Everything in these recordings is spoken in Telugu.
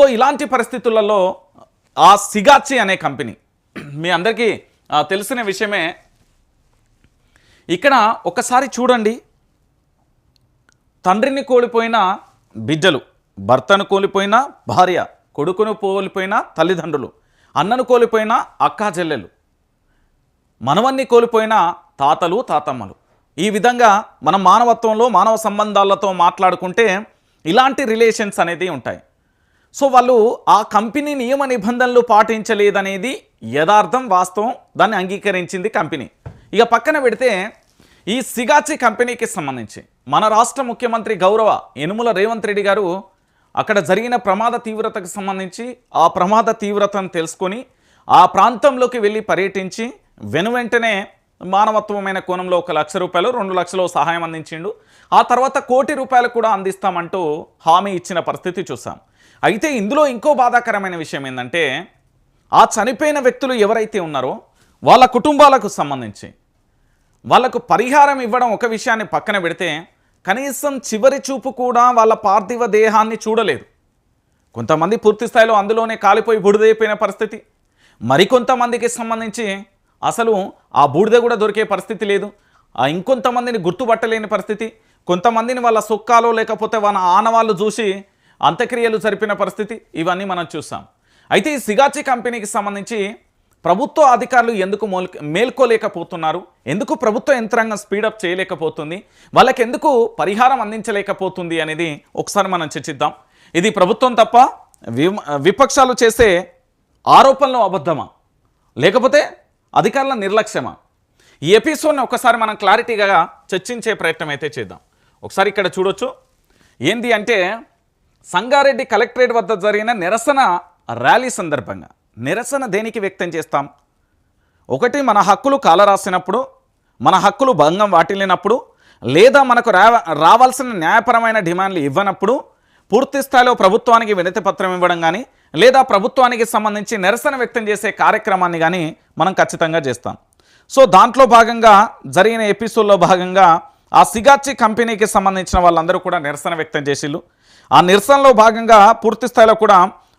సో ఇలాంటి పరిస్థితులలో ఆ సిగాచి అనే కంపెనీ మీ అందరికీ తెలిసిన విషయమే. ఇక్కడ ఒకసారి చూడండి. తండ్రిని కోల్పోయిన బిడ్డలు భర్తను కోల్పోయిన భార్య కొడుకును కోల్పోయిన తల్లిదండ్రులు అన్నను కోల్పోయిన అక్కా చెల్లెలు మనవన్ని కోల్పోయిన తాతలు తాతమ్మలు. ఈ విధంగా మన మానవత్వంలో మానవ సంబంధాలతో మాట్లాడుకుంటే ఇలాంటి రిలేషన్స్ అనేది ఉంటాయి. సో వాళ్ళు ఆ కంపెనీ నియమ నిబంధనలు పాటించలేదనేది యథార్థం వాస్తవం దాన్ని అంగీకరించింది కంపెనీ. ఇక పక్కన పెడితే ఈ సిగాచి కంపెనీకి సంబంధించి మన రాష్ట్ర ముఖ్యమంత్రి గౌరవ యనుముల రేవంత్ రెడ్డి గారు అక్కడ జరిగిన ప్రమాద తీవ్రతకు సంబంధించి ఆ ప్రమాద తీవ్రతను తెలుసుకొని ఆ ప్రాంతంలోకి వెళ్ళి పర్యటించి వెనువెంటనే మానవత్వమైన కోణంలో ఒక లక్ష రూపాయలు రెండు లక్షలు సహాయం అందించిండు. ఆ తర్వాత కోటి రూపాయలు కూడా అందిస్తామంటూ హామీ ఇచ్చిన పరిస్థితి చూసాం. అయితే ఇందులో ఇంకో బాధాకరమైన విషయం ఏంటంటే ఆ చనిపోయిన వ్యక్తులు ఎవరైతే ఉన్నారో వాళ్ళ కుటుంబాలకు సంబంధించి వాళ్ళకు పరిహారం ఇవ్వడం ఒక విషయాన్ని పక్కన పెడితే కనీసం చివరి చూపు కూడా వాళ్ళ పార్థివ దేహాన్ని చూడలేదు. కొంతమంది పూర్తి స్థాయిలో అందులోనే కాలిపోయి బూడిదైపోయిన పరిస్థితి. మరికొంతమందికి సంబంధించి అసలు ఆ బూడిద కూడా దొరికే పరిస్థితి లేదు. ఆ ఇంకొంతమందిని గుర్తుపట్టలేని పరిస్థితి. కొంతమందిని వాళ్ళ సొక్కాలో లేకపోతే వాళ్ళ ఆనవాళ్ళు చూసి అంత్యక్రియలు జరిపిన పరిస్థితి ఇవన్నీ మనం చూసాం. అయితే ఈ సిగాచి కంపెనీకి సంబంధించి ప్రభుత్వ అధికారులు ఎందుకు మేల్కోలేకపోతున్నారు? ఎందుకు ప్రభుత్వ యంత్రాంగం స్పీడప్ చేయలేకపోతుంది? వాళ్ళకి ఎందుకు పరిహారం అందించలేకపోతుంది అనేది ఒకసారి మనం చర్చిద్దాం. ఇది ప్రభుత్వం తప్ప విపక్షాలు చేసే ఆరోపణలు అబద్ధమా? లేకపోతే అధికారుల నిర్లక్ష్యమా? ఈ ఎపిసోడ్ని ఒకసారి మనం క్లారిటీగా చర్చించే ప్రయత్నం అయితే చేద్దాం. ఒకసారి ఇక్కడ చూడొచ్చు. ఏంది అంటే సంగారెడ్డి కలెక్టరేట్ వద్ద జరిగిన నిరసన ర్యాలీ సందర్భంగా. నిరసన దేనికి వ్యక్తం చేస్తాం? ఒకటి మన హక్కులు కాలరాసినప్పుడు మన హక్కులు భంగం వాటిల్లినప్పుడు లేదా మనకు రావాల్సిన న్యాయపరమైన డిమాండ్లు ఇవ్వనప్పుడు పూర్తి స్థాయిలో ప్రభుత్వానికి వినతి పత్రం ఇవ్వడం కానీ లేదా ప్రభుత్వానికి సంబంధించి నిరసన వ్యక్తం చేసే కార్యక్రమాన్ని కానీ మనం ఖచ్చితంగా చేస్తాం. సో దాంట్లో భాగంగా జరిగిన ఎపిసోడ్లో భాగంగా ఆ సిగాచి కంపెనీకి సంబంధించిన వాళ్ళందరూ కూడా నిరసన వ్యక్తం చేసిళ్ళు. ఆ నిరసనలో భాగంగా పూర్తి స్థాయిలో కూడా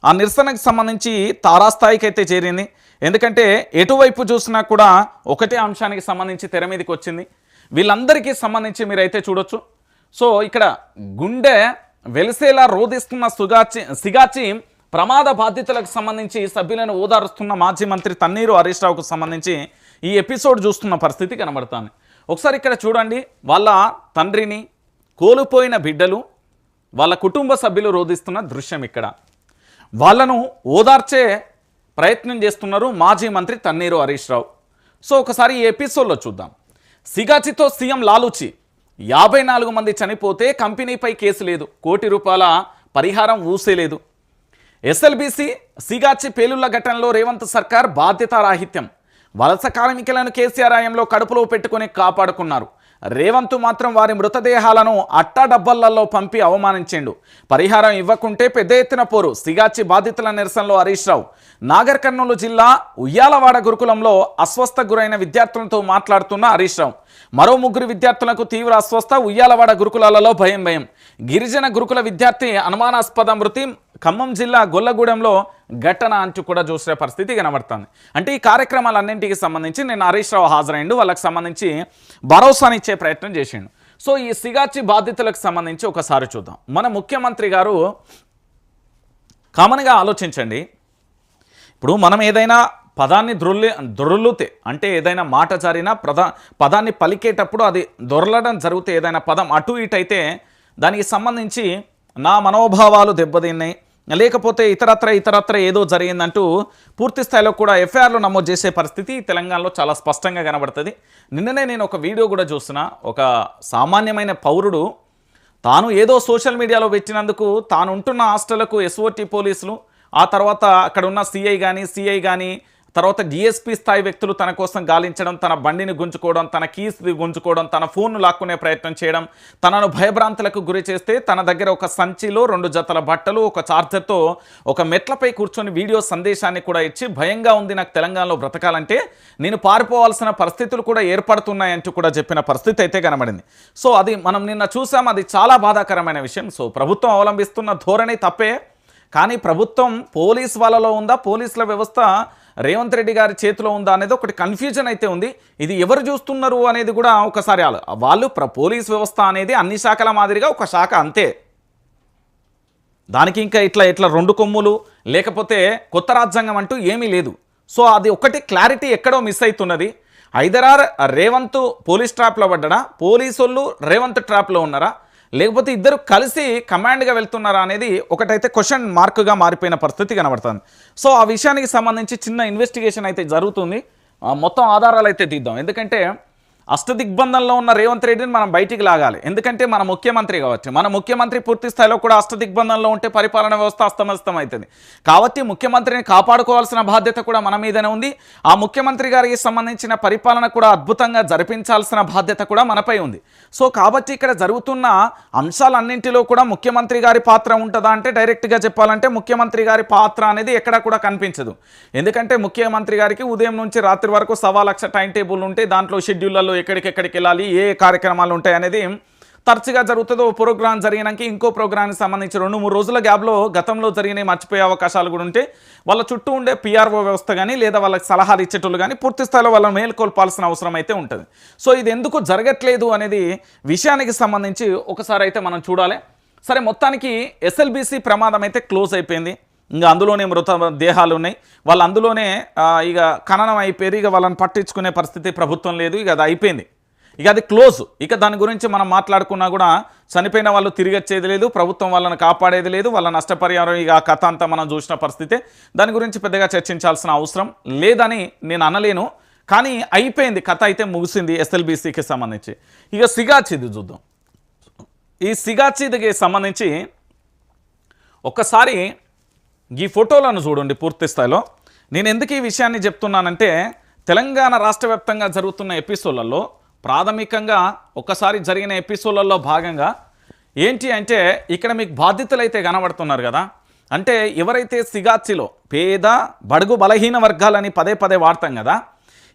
ఆ నిరసనకు సంబంధించి తారాస్థాయికి అయితే చేరింది. ఎందుకంటే ఎటువైపు చూసినా కూడా ఒకటే అంశానికి సంబంధించి తెర మీదకి వచ్చింది. వీళ్ళందరికీ సంబంధించి మీరైతే చూడొచ్చు. సో ఇక్కడ గుండె వెలిసేలా రోధిస్తున్న సుగాచి సిగాచి ప్రమాద బాధితులకు సంబంధించి సభ్యులను ఓదారుస్తున్న మాజీ మంత్రి తన్నీరు హరీష్ రావుకు సంబంధించి ఈ ఎపిసోడ్ చూస్తున్న పరిస్థితి కనబడుతుంది. ఒకసారి ఇక్కడ చూడండి. వాళ్ళ తండ్రిని కోల్పోయిన బిడ్డలు వాళ్ళ కుటుంబ సభ్యులు రోధిస్తున్న దృశ్యం ఇక్కడ. వాళ్ళను ఓదార్చే ప్రయత్నం చేస్తున్నారు మాజీ మంత్రి తన్నీరు హరీష్ రావు. సో ఒకసారి ఈ ఎపిసోడ్లో చూద్దాం. సిగాచితో సీఎం లాలూచి యాభై నాలుగు మంది చనిపోతే కంపెనీపై కేసు లేదు. కోటి రూపాయల పరిహారం ఊసేలేదు ఎస్ఎల్బీసీ సిగాచి పేలుళ్ళ ఘటనలో రేవంత్ సర్కార్ బాధ్యతారాహిత్యం. వలస కార్మికులను కేసీఆర్ ఆయంలో కడుపులో పెట్టుకుని కాపాడుకున్నారు. రేవంత్ మాత్రం వారి మృతదేహాలను అట్టాడబ్బల్లో పంపి అవమానించిండు. పరిహారం ఇవ్వకుంటే పెద్ద ఎత్తున పోరు. సిగాచి బాధితుల నిరసనలో హరీష్ రావు. నాగర్ కర్నూలు జిల్లా ఉయ్యాలవాడ గురుకులంలో అస్వస్థ గురైన విద్యార్థులతో మాట్లాడుతున్న హరీష్ రావు. మరో ముగ్గురు విద్యార్థులకు తీవ్ర అస్వస్థ ఉయ్యాలవాడ గురుకులాలలో భయం భయం. గిరిజన గురుకుల విద్యార్థి అనుమానాస్పద మృతి ఖమ్మం జిల్లా గొల్లగూడెంలో ఘటన అంటూ కూడా చూసే పరిస్థితి కనబడుతుంది. అంటే ఈ కార్యక్రమాలన్నింటికి సంబంధించి నేను హరీష్ రావు హాజరైండు వాళ్ళకి సంబంధించి భరోసానిచ్చే ప్రయత్నం చేసిండు. సో ఈ సిగాచి బాధితులకు సంబంధించి ఒకసారి చూద్దాం. మన ముఖ్యమంత్రి గారు కామన్గా ఆలోచించండి. ఇప్పుడు మనం ఏదైనా పదాన్ని దొర్లి దొర్లుతే అంటే ఏదైనా మాట జారినా ప్రధా పదాన్ని పలికేటప్పుడు అది దొరలడం జరిగితే ఏదైనా పదం అటు ఇటు అయితే దానికి సంబంధించి నా మనోభావాలు దెబ్బతిన్నాయి. లేకపోతే ఇతరత్ర ఇతరత్ర ఏదో జరిగిందంటూ పూర్తి స్థాయిలో కూడా ఎఫ్ఐఆర్లు నమోదు చేసే పరిస్థితి తెలంగాణలో చాలా స్పష్టంగా కనబడుతుంది. నిన్ననే నేను ఒక వీడియో కూడా చూసిన ఒక సామాన్యమైన పౌరుడు తాను ఏదో సోషల్ మీడియాలో పెట్టినందుకు తాను ఉంటున్న హాస్టళ్ళకు ఎస్ఓటి పోలీసులు ఆ తర్వాత అక్కడ ఉన్న సిఐ కానీ సిఐ కానీ తర్వాత డిఎస్పీ స్థాయి వ్యక్తులు తన కోసం గాలించడం తన బండిని గుంజుకోవడం తన కీస్ గుంజుకోవడం తన ఫోన్ను లాక్కునే ప్రయత్నం చేయడం తనను భయభ్రాంతులకు గురి చేస్తే తన దగ్గర ఒక సంచిలో రెండు జతల బట్టలు ఒక చార్జర్తో ఒక మెట్లపై కూర్చొని వీడియో సందేశాన్ని కూడా ఇచ్చి భయంగా ఉంది నాకు తెలంగాణలో బ్రతకాలంటే నేను పారిపోవాల్సిన పరిస్థితులు కూడా ఏర్పడుతున్నాయంటూ కూడా చెప్పిన పరిస్థితి అయితే కనబడింది. సో అది మనం నిన్న చూసాం అది చాలా బాధాకరమైన విషయం. సో ప్రభుత్వం అవలంబిస్తున్న ధోరణి తప్పే కానీ ప్రభుత్వం పోలీస్ వాళ్ళలో ఉందా? పోలీసుల వ్యవస్థ రేవంత్ రెడ్డి గారి చేతిలో ఉందా అనేది ఒకటి కన్ఫ్యూజన్ అయితే ఉంది. ఇది ఎవరు చూస్తున్నారు అనేది కూడా ఒకసారి వాళ్ళు ప్ర పోలీస్ వ్యవస్థ అనేది అన్ని శాఖల మాదిరిగా ఒక శాఖ అంతే. దానికి ఇంకా ఇట్లా ఇట్లా రెండు కొమ్ములు లేకపోతే కొత్త రాజ్యాంగం అంటూ ఏమీ లేదు. సో అది ఒకటి క్లారిటీ ఎక్కడో మిస్ అవుతున్నది ఐదరార్ రేవంత్ పోలీస్ ట్రాప్లో పడ్డడా? పోలీసు రేవంత్ ట్రాప్లో ఉన్నారా? లేకపోతే ఇద్దరు కలిసి కమాండ్గా వెళ్తున్నారా అనేది ఒకటైతే క్వశ్చన్ మార్క్గా మారిపోయిన పరిస్థితి కనబడుతుంది. సో ఆ విషయానికి సంబంధించి చిన్న ఇన్వెస్టిగేషన్ అయితే జరుగుతుంది. మొత్తం ఆధారాలు అయితే తీద్దాం. ఎందుకంటే అష్టదిగ్బంధంలో ఉన్న రేవంత్ రెడ్డిని మనం బయటికి లాగాలి. ఎందుకంటే మన ముఖ్యమంత్రి కావచ్చు మన ముఖ్యమంత్రి పూర్తి స్థాయిలో కూడా అష్టదిగ్బంధంలో ఉంటే పరిపాలన వ్యవస్థ అస్తమస్తం అవుతుంది కాబట్టి ముఖ్యమంత్రిని కాపాడుకోవాల్సిన బాధ్యత కూడా మన మీదనే ఉంది. ఆ ముఖ్యమంత్రి గారికి సంబంధించిన పరిపాలన కూడా అద్భుతంగా జరిపించాల్సిన బాధ్యత కూడా మనపై ఉంది. సో కాబట్టి ఇక్కడ జరుగుతున్న అంశాలన్నింటిలో కూడా ముఖ్యమంత్రి గారి పాత్ర ఉంటుందా అంటే డైరెక్ట్గా చెప్పాలంటే ముఖ్యమంత్రి గారి పాత్ర అనేది ఎక్కడ కూడా కనిపించదు. ఎందుకంటే ముఖ్యమంత్రి గారికి ఉదయం నుంచి రాత్రి వరకు సవా లక్ష టైం టేబుల్ ఉంటే దాంట్లో షెడ్యూళ్ళలో ఎక్కడికెక్కడికి వెళ్ళాలి ఏ కార్యక్రమాలు ఉంటాయి అనేది తరచుగా జరుగుతుందో ఓ ప్రోగ్రామ్ జరిగినాక ఇంకో ప్రోగ్రామ్కి సంబంధించి రెండు మూడు రోజుల గ్యాప్లో గతంలో జరిగినవి మర్చిపోయే అవకాశాలు కూడా ఉంటే వాళ్ళ చుట్టూ ఉండే పిఆర్ఓ వ్యవస్థ కానీ లేదా వాళ్ళకి సలహాలు ఇచ్చేటోళ్ళు కానీ పూర్తి స్థాయిలో వాళ్ళని మేల్కొల్పాల్సిన అవసరం అయితే ఉంటుంది. సో ఇది ఎందుకు జరగట్లేదు అనేది విషయానికి సంబంధించి ఒకసారి అయితే మనం చూడాలి. సరే మొత్తానికి ఎస్ఎల్బిసి ప్రమాదం అయితే క్లోజ్ అయిపోయింది. ఇంకా అందులోనే మృత దేహాలు ఉన్నాయి. వాళ్ళు అందులోనే ఇక ఖననం అయిపోయి ఇక వాళ్ళని పట్టించుకునే పరిస్థితి ప్రభుత్వం లేదు. ఇక అది అయిపోయింది. ఇక అది క్లోజ్. ఇక దాని గురించి మనం మాట్లాడుకున్నా కూడా చనిపోయిన వాళ్ళు తిరిగి వచ్చేది లేదు. ప్రభుత్వం వాళ్ళని కాపాడేది లేదు. వాళ్ళ నష్టపరిహారం ఇక ఆ కథ అంతా మనం చూసిన పరిస్థితే దాని గురించి పెద్దగా చర్చించాల్సిన అవసరం లేదని నేను అనలేను. కానీ అయిపోయింది. కథ అయితే ముగిసింది ఎస్ఎల్బీసీకి సంబంధించి. ఇక సిగాచిది చూద్దాం. ఈ సిగాచిదికి సంబంధించి ఒక్కసారి ఈ ఫోటోలను చూడండి పూర్తి స్థాయిలో. నేను ఎందుకు ఈ విషయాన్ని చెప్తున్నానంటే తెలంగాణ రాష్ట్ర వ్యాప్తంగా జరుగుతున్న ఎపిసోడ్లలో ప్రాథమికంగా ఒక్కసారి జరిగిన ఎపిసోడ్లలో భాగంగా ఏంటి అంటే ఇక్కడ మీకు బాధ్యతలు అయితే కనబడుతున్నారు కదా. అంటే ఎవరైతే సిగాచిలో పేద బడుగు బలహీన వర్గాలని పదే పదే వాడతాం కదా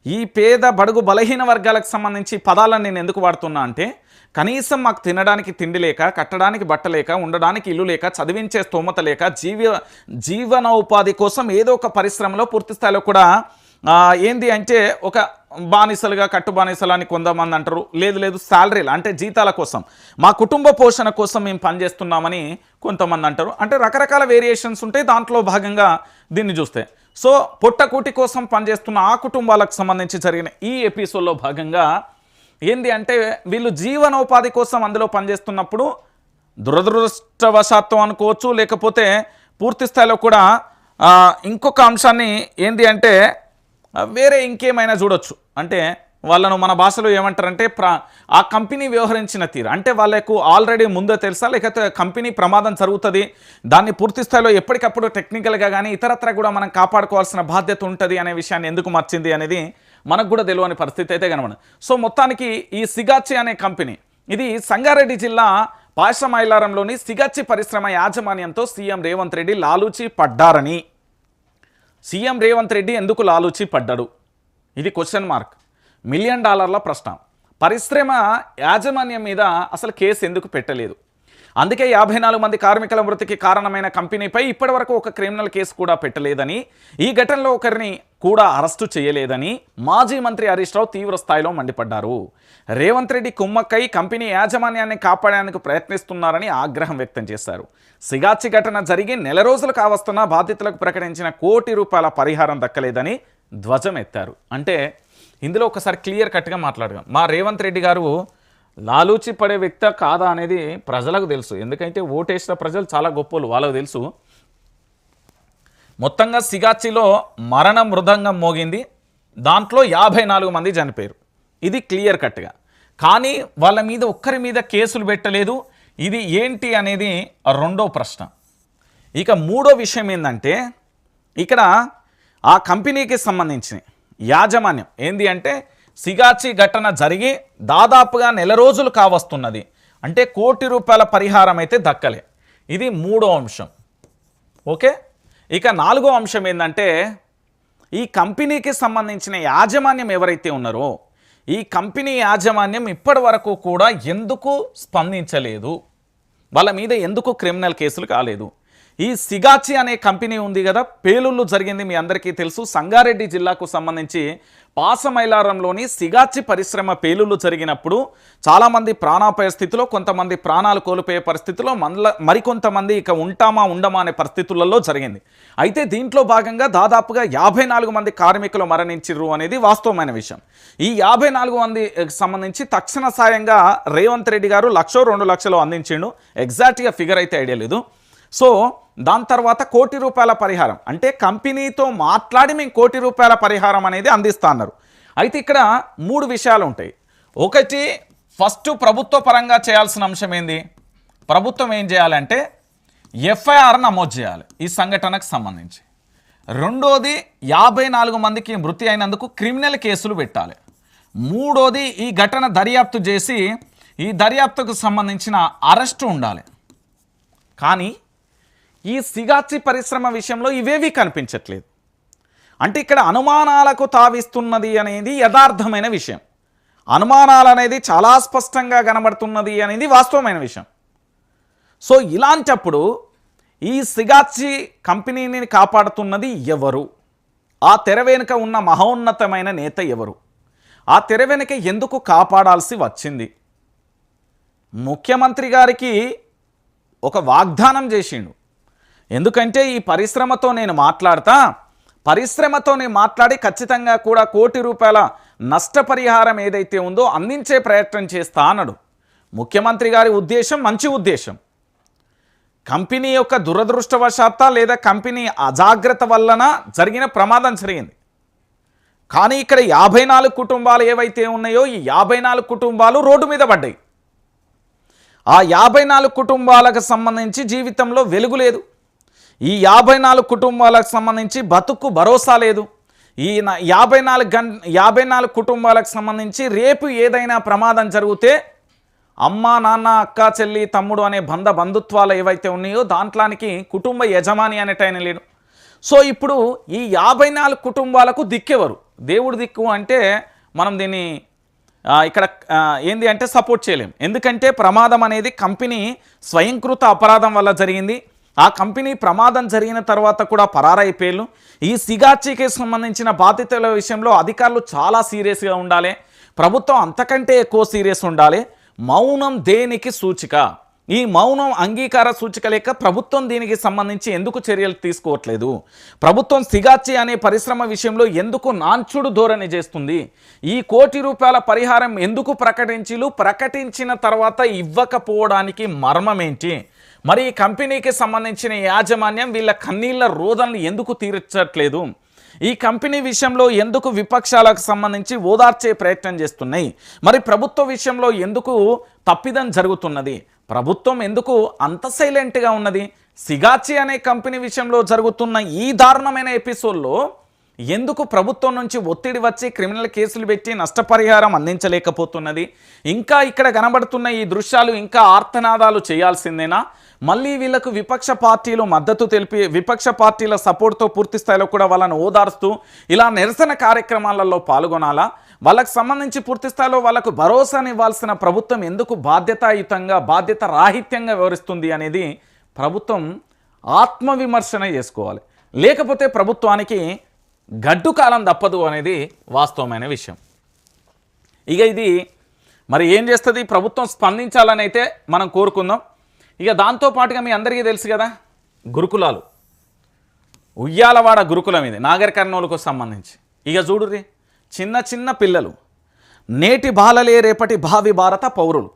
ఈ పేద బడుగు బలహీన వర్గాలకు సంబంధించి పదాలను నేను ఎందుకు వాడుతున్నా అంటే కనీసం మాకు తినడానికి తిండి లేక కట్టడానికి బట్ట లేక ఉండడానికి ఇల్లు లేక చదివించే స్తోమత లేక జీవ జీవనోపాధి కోసం ఏదో ఒక పరిశ్రమలో పూర్తి స్థాయిలో కూడా ఏంది అంటే ఒక బానిసలుగా కట్టు బానిసలు అని కొంతమంది అంటారు. లేదు లేదు శాలరీలు అంటే జీతాల కోసం. మా కుటుంబ పోషణ కోసం మేము పనిచేస్తున్నామని కొంతమంది అంటారు. అంటే రకరకాల వేరియేషన్స్ ఉంటాయి దాంట్లో భాగంగా దీన్ని చూస్తే. సో పొట్టకూటి కోసం పనిచేస్తున్న ఆ కుటుంబాలకు సంబంధించి జరిగిన ఈ ఎపిసోడ్లో భాగంగా ఏంది అంటే వీళ్ళు జీవనోపాధి కోసం అందులో పనిచేస్తున్నప్పుడు దురదృష్టవశాత్వం అనుకోవచ్చు లేకపోతే పూర్తి స్థాయిలో కూడా ఇంకొక అంశాన్ని ఏంది అంటే వేరే ఇంకేమైనా చూడొచ్చు. అంటే వాళ్ళను మన భాషలో ఏమంటారంటే ప్ర ఆ కంపెనీ వ్యవహరించిన తీరు. అంటే వాళ్ళకు ఆల్రెడీ ముందే తెలుసా? లేకపోతే కంపెనీ ప్రమాదం జరుగుతుంది. దాన్ని పూర్తి స్థాయిలో ఎప్పటికప్పుడు టెక్నికల్గా కానీ ఇతరత్ర కూడా మనం కాపాడుకోవాల్సిన బాధ్యత ఉంటుంది అనే విషయాన్ని ఎందుకు మర్చింది అనేది మనకు కూడా తెలియని పరిస్థితి అయితే కనబడదు. సో మొత్తానికి ఈ సిగాచి అనే కంపెనీ ఇది సంగారెడ్డి జిల్లా పాశమైలారంలోని సిగాచి పరిశ్రమ యాజమాన్యంతో సీఎం రేవంత్ రెడ్డి లాలూచి పడ్డారని. సీఎం రేవంత్ రెడ్డి ఎందుకు లాలూచి పడ్డాడు? ఇది క్వశ్చన్ మార్క్ మిలియన్ డాలర్ల ప్రశ్న. పరిశ్రమ యాజమాన్యం మీద అసలు కేసు ఎందుకు పెట్టలేదు? అందుకే యాభై నాలుగు మంది కార్మికుల మృతికి కారణమైన కంపెనీపై ఇప్పటివరకు ఒక క్రిమినల్ కేసు కూడా పెట్టలేదని ఈ ఘటనలో ఒకరిని కూడా అరెస్టు చేయలేదని మాజీ మంత్రి హరీష్ రావు తీవ్ర స్థాయిలో మండిపడ్డారు. రేవంత్ రెడ్డి కుమ్మక్కై కంపెనీ యాజమాన్యాన్ని కాపాడడానికి ప్రయత్నిస్తున్నారని ఆగ్రహం వ్యక్తం చేశారు. సిగాచి ఘటన జరిగి నెల రోజులు కావస్తున్న బాధితులకు ప్రకటించిన కోటి రూపాయల పరిహారం దక్కలేదని ధ్వజం ఎత్తారు అంటే ఇందులో ఒకసారి క్లియర్ కట్గా మాట్లాడదాం. మా రేవంత్ రెడ్డి గారు లాలూచి పడే వ్యక్తి కాదా అనేది ప్రజలకు తెలుసు. ఎందుకంటే ఓటేసిన ప్రజలు చాలా గొప్పలు. వాళ్ళకు తెలుసు. మొత్తంగా సిగాచిలో మరణ మృదంగం మోగింది. దాంట్లో యాభై నాలుగు మంది చనిపోయారు. ఇది క్లియర్ కట్గా. కానీ వాళ్ళ మీద ఒక్కరి మీద కేసులు పెట్టలేదు. ఇది ఏంటి అనేది రెండో ప్రశ్న. ఇక మూడో విషయం ఏంటంటే ఇక్కడ ఆ కంపెనీకి సంబంధించిన యాజమాన్యం. ఏంది అంటే సిగాచి ఘటన జరిగి దాదాపుగా నెల రోజులు కావస్తున్నది. అంటే కోటి రూపాయల పరిహారం అయితే దక్కలే. ఇది మూడో అంశం. ఓకే? ఇక నాలుగో అంశం ఏంటంటే ఈ కంపెనీకి సంబంధించిన యాజమాన్యం ఎవరైతే ఉన్నారో ఈ కంపెనీ యాజమాన్యం ఇప్పటి వరకు కూడా ఎందుకు స్పందించలేదు? వాళ్ళ మీద ఎందుకు క్రిమినల్ కేసులు కాలేదు? ఈ సిగాచి అనే కంపెనీ ఉంది కదా పేలుళ్ళు జరిగింది మీ అందరికీ తెలుసు. సంగారెడ్డి జిల్లాకు సంబంధించి పాసమైలారంలోని సిగాచి పరిశ్రమ పేలుళ్ళు జరిగినప్పుడు చాలామంది ప్రాణాపాయ స్థితిలో కొంతమంది ప్రాణాలు కోల్పోయే పరిస్థితిలో మనల మరికొంతమంది ఇక ఉంటామా ఉండమా అనే పరిస్థితులలో జరిగింది. అయితే దీంట్లో భాగంగా దాదాపుగా యాభై నాలుగు మంది కార్మికులు మరణించరు అనేది వాస్తవమైన విషయం. ఈ యాభై నాలుగు మంది సంబంధించి తక్షణ సాయంగా రేవంత్ రెడ్డి గారు లక్షో రెండు లక్షలు అందించిండు. ఎగ్జాక్ట్గా ఫిగర్ అయితే ఐడియా లేదు. సో దాని తర్వాత కోటి రూపాయల పరిహారం. అంటే కంపెనీతో మాట్లాడి మేము కోటి రూపాయల పరిహారం అనేది అందిస్తా అన్నారు. అయితే ఇక్కడ మూడు విషయాలు ఉంటాయి. ఒకటి ఫస్ట్ ప్రభుత్వ పరంగా చేయాల్సిన అంశం ఏంది? ప్రభుత్వం ఏం చేయాలంటే ఎఫ్ఐఆర్ నమోదు చేయాలి ఈ సంఘటనకు సంబంధించి. రెండోది యాభై నాలుగు మందికి మృతి అయినందుకు క్రిమినల్ కేసులు పెట్టాలి. మూడోది ఈ ఘటన దర్యాప్తు చేసి ఈ దర్యాప్తుకు సంబంధించిన అరెస్టు ఉండాలి. కానీ ఈ సిగాచి పరిశ్రమ విషయంలో ఇవేవి కనిపించట్లేదు. అంటే ఇక్కడ అనుమానాలకు తావిస్తున్నది అనేది యథార్థమైన విషయం. అనుమానాలు అనేది చాలా స్పష్టంగా కనబడుతున్నది అనేది వాస్తవమైన విషయం. సో ఇలాంటప్పుడు ఈ సిగాచి కంపెనీని కాపాడుతున్నది ఎవరు? ఆ తెర వెనుక ఉన్న మహోన్నతమైన నేత ఎవరు? ఆ తెర వెనుక ఎందుకు కాపాడాల్సి వచ్చింది? ముఖ్యమంత్రి గారికి ఒక వాగ్దానం చేసిండు. ఎందుకంటే ఈ పరిశ్రమతో నేను మాట్లాడతా. పరిశ్రమతో నేను మాట్లాడి ఖచ్చితంగా కూడా కోటి రూపాయల నష్టపరిహారం ఏదైతే ఉందో అందించే ప్రయత్నం చేస్తా అన్నాడు. ముఖ్యమంత్రి గారి ఉద్దేశం మంచి ఉద్దేశం. కంపెనీ యొక్క దురదృష్టవశాత్త లేదా కంపెనీ అజాగ్రత్త వలన జరిగిన ప్రమాదం జరిగింది. కానీ ఇక్కడ యాభై నాలుగు కుటుంబాలు ఏవైతే ఉన్నాయో ఈ యాభై నాలుగు కుటుంబాలు రోడ్డు మీద పడ్డాయి. ఆ యాభై నాలుగు కుటుంబాలకు సంబంధించి జీవితంలో వెలుగు లేదు. ఈ యాభై నాలుగు కుటుంబాలకు సంబంధించి బతుకు భరోసా లేదు. ఈ యాభై నాలుగు గం యాభై నాలుగు కుటుంబాలకు సంబంధించి రేపు ఏదైనా ప్రమాదం జరిగితే అమ్మ నాన్న అక్క చెల్లి తమ్ముడు అనే బంధ బంధుత్వాలు ఏవైతే ఉన్నాయో దాంట్లానికి కుటుంబ యజమాని అనేటైన లేడు. సో ఇప్పుడు ఈ యాభై నాలుగు కుటుంబాలకు దిక్కెవరు? దేవుడు దిక్కు అంటే మనం దీన్ని ఇక్కడ ఏంది అంటే సపోర్ట్ చేయలేం. ఎందుకంటే ప్రమాదం అనేది కంపెనీ స్వయంకృత అపరాధం వల్ల జరిగింది. ఆ కంపెనీ ప్రమాదం జరిగిన తర్వాత కూడా పరారైపోయారు ఈ సిగాచీకి సంబంధించిన బాధ్యతల విషయంలో అధికారులు చాలా సీరియస్గా ఉండాలి. ప్రభుత్వం అంతకంటే ఎక్కువ సీరియస్ ఉండాలి. మౌనం దేనికి సూచిక? ఈ మౌనం అంగీకార సూచిక లేక ప్రభుత్వం దీనికి సంబంధించి ఎందుకు చర్యలు తీసుకోవట్లేదు? ప్రభుత్వం సిగాచి అనే పరిశ్రమ విషయంలో ఎందుకు నాంచుడు ధోరణి చేస్తుంది? ఈ కోటి రూపాయల పరిహారం ఎందుకు ప్రకటించిలు? ప్రకటించిన తర్వాత ఇవ్వకపోవడానికి మర్మమేంటి? మరి ఈ కంపెనీకి సంబంధించిన యాజమాన్యం వీళ్ళ కన్నీళ్ళ రోదనలు ఎందుకు తీర్చట్లేదు? ఈ కంపెనీ విషయంలో ఎందుకు విపక్షాలకు సంబంధించి ఓదార్చే ప్రయత్నం చేస్తున్నాయి? మరి ప్రభుత్వ విషయంలో ఎందుకు తప్పిదం జరుగుతున్నది? ప్రభుత్వం ఎందుకు అంత సైలెంట్గా ఉన్నది? సిగాచి అనే కంపెనీ విషయంలో జరుగుతున్న ఈ దారుణమైన ఎపిసోడ్లో ఎందుకు ప్రభుత్వం నుంచి ఒత్తిడి వచ్చి క్రిమినల్ కేసులు పెట్టి నష్టపరిహారం అందించలేకపోతున్నది? ఇంకా ఇక్కడ కనబడుతున్న ఈ దృశ్యాలు ఇంకా ఆర్తనాదాలు చేయాల్సిందేనా? మళ్ళీ వీళ్ళకు విపక్ష పార్టీలు మద్దతు తెలిపి విపక్ష పార్టీల సపోర్ట్తో పూర్తి స్థాయిలో కూడా వాళ్ళని ఓదార్స్తూ ఇలా నిరసన కార్యక్రమాలలో పాల్గొనాలా? వాళ్ళకు సంబంధించి పూర్తి స్థాయిలో వాళ్ళకు భరోసానివ్వాల్సిన ప్రభుత్వం ఎందుకు బాధ్యతాయుతంగా బాధ్యత రాహిత్యంగా వివరిస్తుంది అనేది ప్రభుత్వం ఆత్మవిమర్శన చేసుకోవాలి. లేకపోతే ప్రభుత్వానికి గడ్డు కాలం తప్పదు అనేది వాస్తవమైన విషయం. ఇక ఇది మరి ఏం చేస్తుంది? ప్రభుత్వం స్పందించాలని అయితే మనం కోరుకుందాం. ఇక దాంతో పాటుగా మీ అందరికీ తెలుసు కదా గురుకులాలు. ఉయ్యాలవాడ గురుకులం ఇది నాగర్ కర్నూలుకు సంబంధించి. ఇక చూడుర్రి చిన్న చిన్న పిల్లలు నేటి బాలలే రేపటి భావి భారత పౌరులు.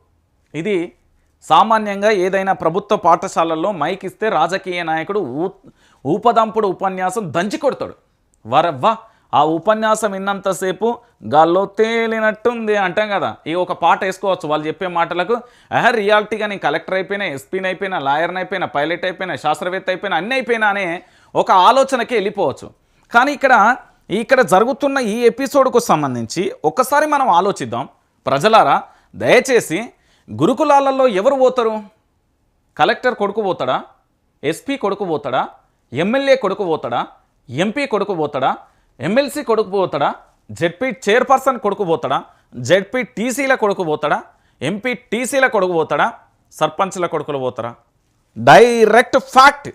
ఇది సామాన్యంగా ఏదైనా ప్రభుత్వ పాఠశాలల్లో మైక్ ఇస్తే రాజకీయ నాయకుడు ఊ ఊపదంపుడు ఉపన్యాసం దంచి కొడతాడు. వరవ్వా ఆ ఉపన్యాసం విన్నంతసేపు గాల్లో తేలినట్టుంది అంటాం కదా. ఈ ఒక పాట వేసుకోవచ్చు. వాళ్ళు చెప్పే మాటలకు అహ రియాలిటీగా నేను కలెక్టర్ అయిపోయినా ఎస్పీని అయిపోయినా లాయర్ని అయిపోయినా పైలట్ అయిపోయినా శాస్త్రవేత్త అయిపోయినా అన్నీ అయిపోయినా అనే ఒక ఆలోచనకి వెళ్ళిపోవచ్చు. కానీ ఇక్కడ ఇక్కడ జరుగుతున్న ఈ ఎపిసోడ్కు సంబంధించి ఒక్కసారి మనం ఆలోచిద్దాం. ప్రజలారా దయచేసి గురుకులాలలో ఎవరు పోతారు? కలెక్టర్ కొడుకు పోతాడా? ఎస్పీ కొడుకు పోతాడా? ఎమ్మెల్యే కొడుకు పోతాడా? ఎంపీ కొడుకు పోతాడా? ఎమ్మెల్సీ కొడుకు పోతాడా జెడ్పీ చైర్పర్సన్ కొడుకు పోతాడా జెడ్పీ టీసీల కొడుకు పోతాడా ఎంపీ టీసీల కొడుకు పోతాడా సర్పంచ్ల కొడుకులు పోతారా? డైరెక్ట్ ఫ్యాక్ట్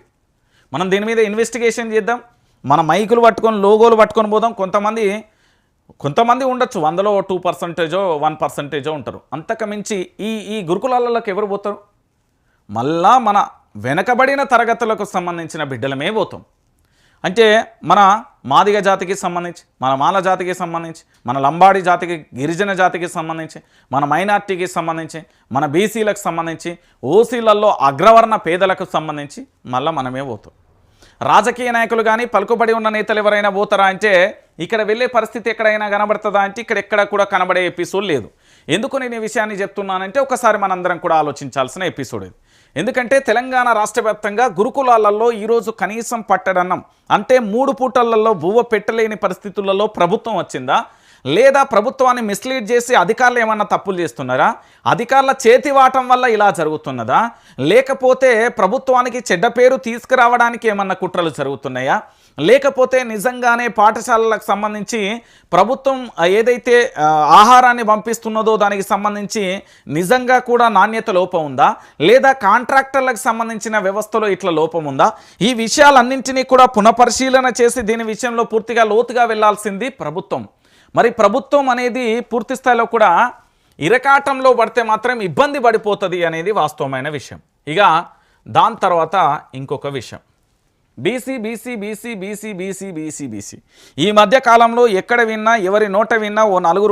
మనం దీని మీద ఇన్వెస్టిగేషన్ చేద్దాం. మన మైకులు పట్టుకొని లోగోలు పట్టుకొని పోదాం. కొంతమంది కొంతమంది ఉండొచ్చు. వందలో టూ పర్సంటేజో వన్ పర్సంటేజో ఉంటారు. అంతకు మించి ఈ ఈ గురుకులాలలోకి ఎవరు పోతారు? మళ్ళా మన వెనకబడిన తరగతులకు సంబంధించిన బిడ్డలమే పోతాం. అంటే మన మాదిగ జాతికి సంబంధించి మన మాల జాతికి సంబంధించి మన లంబాడి జాతికి గిరిజన జాతికి సంబంధించి మన మైనార్టీకి సంబంధించి మన బీసీలకు సంబంధించి ఓసీలలో అగ్రవర్ణ పేదలకు సంబంధించి మళ్ళీ మనమే పోతాం రాజకీయ నాయకులు కానీ పలుకుబడి ఉన్న నేతలు ఎవరైనా పోతారా అంటే ఇక్కడ వెళ్ళే పరిస్థితి ఎక్కడైనా కనబడుతుందా అంటే ఇక్కడ ఎక్కడ కూడా కనబడే ఎపిసోడ్ లేదు. ఎందుకు నేను ఈ విషయాన్ని చెప్తున్నానంటే ఒకసారి మనందరం కూడా ఆలోచించాల్సిన ఎపిసోడ్ ఇది. ఎందుకంటే తెలంగాణ రాష్ట్ర వ్యాప్తంగా గురుకులాలలో ఈరోజు కనీసం పట్టడన్నం. అంటే మూడు పూటలలో బువ్వ పెట్టలేని పరిస్థితులలో ప్రభుత్వం వచ్చిందా? లేదా ప్రభుత్వాన్ని మిస్లీడ్ చేసి అధికారులు ఏమన్నా తప్పులు చేస్తున్నారా? అధికారుల చేతివాటం వల్ల ఇలా జరుగుతున్నదా? లేకపోతే ప్రభుత్వానికి చెడ్డ పేరు తీసుకురావడానికి ఏమన్నా కుట్రలు జరుగుతున్నాయా? లేకపోతే నిజంగానే పాఠశాలలకు సంబంధించి ప్రభుత్వం ఏదైతే ఆహారాన్ని పంపిస్తున్నదో దానికి సంబంధించి నిజంగా కూడా నాణ్యత లోపం ఉందా? లేదా కాంట్రాక్టర్లకు సంబంధించిన వ్యవస్థలో ఇట్లా లోపం ఉందా? ఈ విషయాలన్నింటినీ కూడా పునఃపరిశీలన చేసి దీని విషయంలో పూర్తిగా లోతుగా వెళ్ళాల్సింది ప్రభుత్వం. మరి ప్రభుత్వం అనేది పూర్తి స్థాయిలో కూడా ఇరకాటంలో పడితే మాత్రం ఇబ్బంది పడిపోతుంది అనేది వాస్తవమైన విషయం. ఇక దాని తర్వాత ఇంకొక విషయం. BC BC BC BC BC BC BC. ఈ మధ్య కాలంలో ఎక్కడ విన్నా ఎవరి నోట విన్నా ఓ నలుగురు